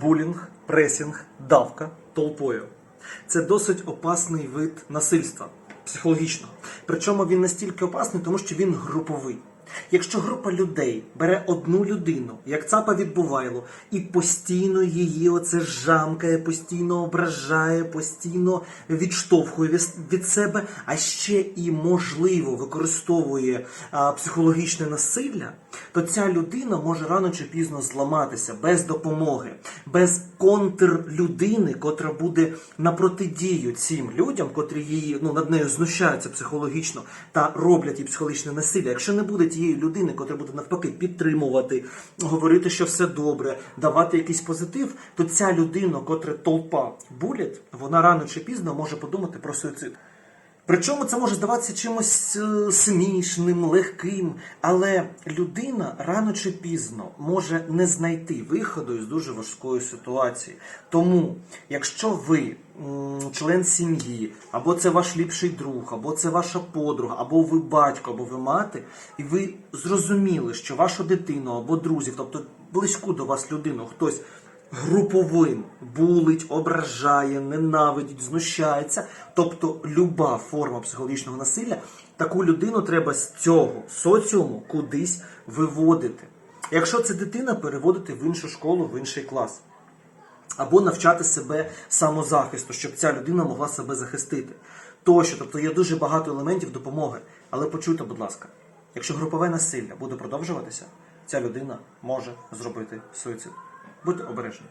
булінг, пресінг, давка толпою. Це досить опасний вид насильства психологічного. Причому він настільки опасний, тому що він груповий. Якщо група людей бере одну людину, як цапа відбувайло, і постійно її оце жамкає, постійно ображає, постійно відштовхує від- себе, а ще і можливо використовує а, психологічне насилля, то ця людина може рано чи пізно зламатися без допомоги, без контрлюдини, котра буде на протидію цим людям, котрі її ну над нею знущаються психологічно та роблять їй психологічне насилля. Якщо не буде тієї людини, котра буде навпаки підтримувати, говорити, що все добре, давати якийсь позитив, то ця людина, котра толпа булять, вона рано чи пізно може подумати про суїцид. Причому це може здаватися чимось е, смішним, легким, але людина рано чи пізно може не знайти виходу із дуже важкої ситуації. Тому, якщо ви член сім'ї, або це ваш ліпший друг, або це ваша подруга, або ви батько, або ви мати, і ви зрозуміли, що вашу дитину або друзів, тобто близьку до вас людину, хтось груповим булить, ображає, ненавидить, знущається. Тобто люба форма психологічного насилля, таку людину треба з цього соціуму кудись виводити. Якщо це дитина, переводити в іншу школу, в інший клас. Або навчати себе самозахисту, щоб ця людина могла себе захистити. Тощо, тобто є дуже багато елементів допомоги. Але почуйте, будь ласка, якщо групове насилля буде продовжуватися, ця людина може зробити суїцид. Будьте обережні.